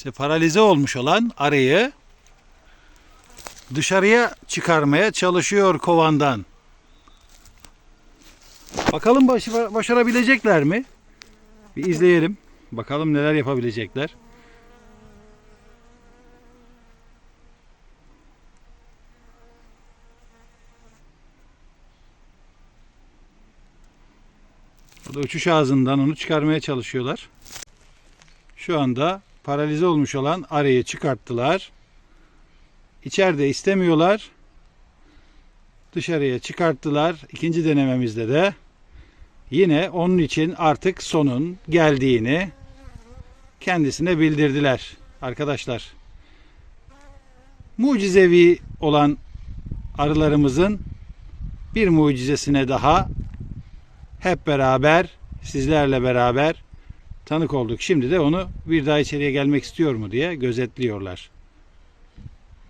işte paralize olmuş olan arıyı dışarıya çıkarmaya çalışıyor kovandan. Bakalım baş- başarabilecekler mi? Bir izleyelim. Bakalım neler yapabilecekler. O da uçuş ağzından onu çıkarmaya çalışıyorlar. Şu anda paralize olmuş olan arıyı çıkarttılar. İçeride istemiyorlar. Dışarıya çıkarttılar. İkinci denememizde de yine onun için artık sonun geldiğini kendisine bildirdiler arkadaşlar. Mucizevi olan arılarımızın bir mucizesine daha hep beraber sizlerle beraber tanık olduk. Şimdi de onu bir daha içeriye gelmek istiyor mu diye gözetliyorlar.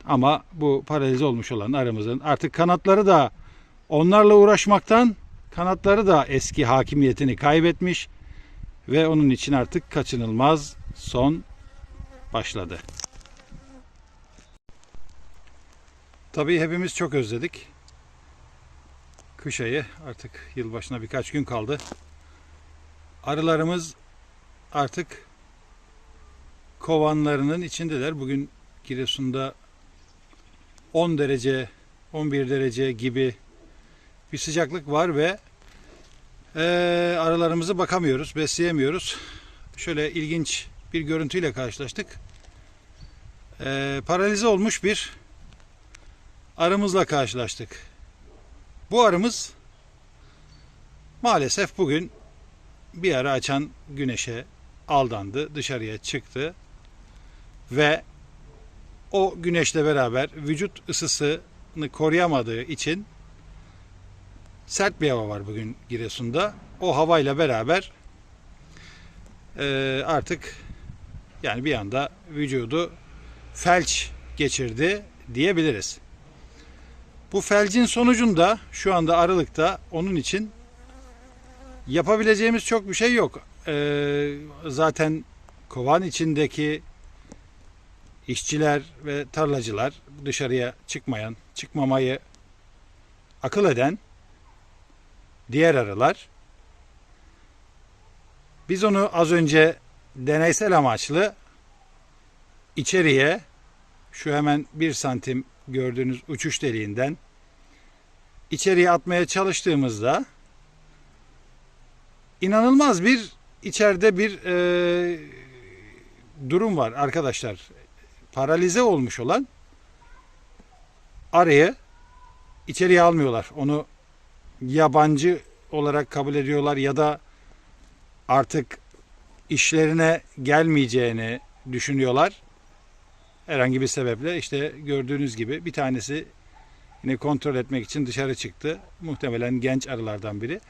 Ama bu paralize olmuş olan arımızın artık kanatları da onlarla uğraşmaktan kanatları da eski hakimiyetini kaybetmiş ve onun için artık kaçınılmaz son başladı. Tabii hepimiz çok özledik. Kış ayı artık yılbaşına birkaç gün kaldı. Arılarımız artık kovanlarının içindeler. Bugün Giresun'da 10 derece, 11 derece gibi bir sıcaklık var ve eee arılarımızı bakamıyoruz, besleyemiyoruz. Şöyle ilginç bir görüntüyle karşılaştık. Eee, paralize olmuş bir arımızla karşılaştık. Bu arımız maalesef bugün bir ara açan güneşe aldandı, dışarıya çıktı ve o güneşle beraber vücut ısısını koruyamadığı için sert bir hava var bugün Giresun'da. O havayla beraber eee, artık yani bir anda vücudu felç geçirdi diyebiliriz. Bu felcin sonucunda şu anda Aralık'ta onun için yapabileceğimiz çok bir şey yok. Ee, zaten kovan içindeki işçiler ve tarlacılar dışarıya çıkmayan, çıkmamayı akıl eden diğer arılar. Biz onu az önce deneysel amaçlı içeriye şu hemen bir santim gördüğünüz uçuş deliğinden içeriye atmaya çalıştığımızda inanılmaz bir içeride bir e, durum var arkadaşlar. Paralize olmuş olan arıyı içeriye almıyorlar. Onu yabancı olarak kabul ediyorlar ya da artık işlerine gelmeyeceğini düşünüyorlar herhangi bir sebeple işte gördüğünüz gibi bir tanesi yine kontrol etmek için dışarı çıktı. Muhtemelen genç arılardan biri.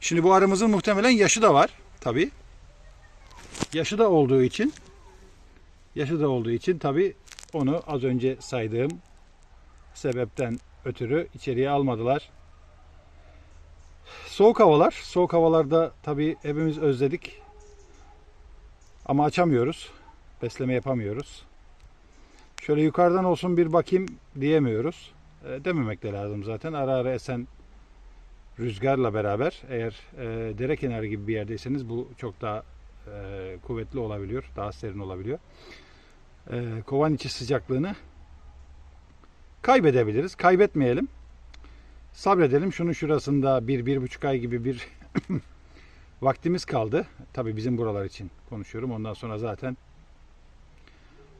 Şimdi bu arımızın muhtemelen yaşı da var tabi. Yaşı da olduğu için yaşı da olduğu için tabi onu az önce saydığım sebepten ötürü içeriye almadılar. Soğuk havalar. Soğuk havalarda tabi hepimiz özledik. Ama açamıyoruz. Besleme yapamıyoruz. Şöyle yukarıdan olsun bir bakayım diyemiyoruz. E, dememek de lazım zaten. Ara ara esen rüzgarla beraber eğer e, dere kenarı gibi bir yerdeyseniz bu çok daha e, kuvvetli olabiliyor. Daha serin olabiliyor. E, kovan içi sıcaklığını kaybedebiliriz. Kaybetmeyelim. Sabredelim. Şunun şurasında bir, bir buçuk ay gibi bir vaktimiz kaldı. Tabii bizim buralar için konuşuyorum. Ondan sonra zaten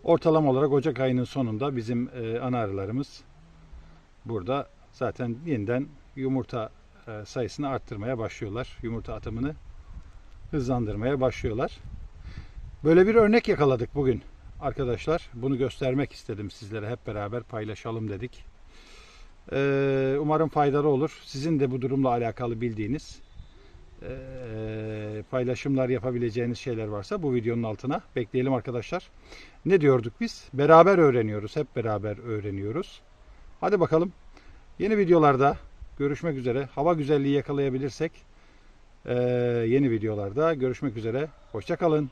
Ortalama olarak Ocak ayının sonunda bizim e, ana arılarımız burada zaten yeniden yumurta sayısını arttırmaya başlıyorlar. Yumurta atımını hızlandırmaya başlıyorlar. Böyle bir örnek yakaladık bugün arkadaşlar. Bunu göstermek istedim sizlere hep beraber paylaşalım dedik. E, umarım faydalı olur. Sizin de bu durumla alakalı bildiğiniz e, paylaşımlar yapabileceğiniz şeyler varsa bu videonun altına bekleyelim arkadaşlar. Ne diyorduk biz? Beraber öğreniyoruz. Hep beraber öğreniyoruz. Hadi bakalım. Yeni videolarda görüşmek üzere. Hava güzelliği yakalayabilirsek yeni videolarda görüşmek üzere. Hoşçakalın.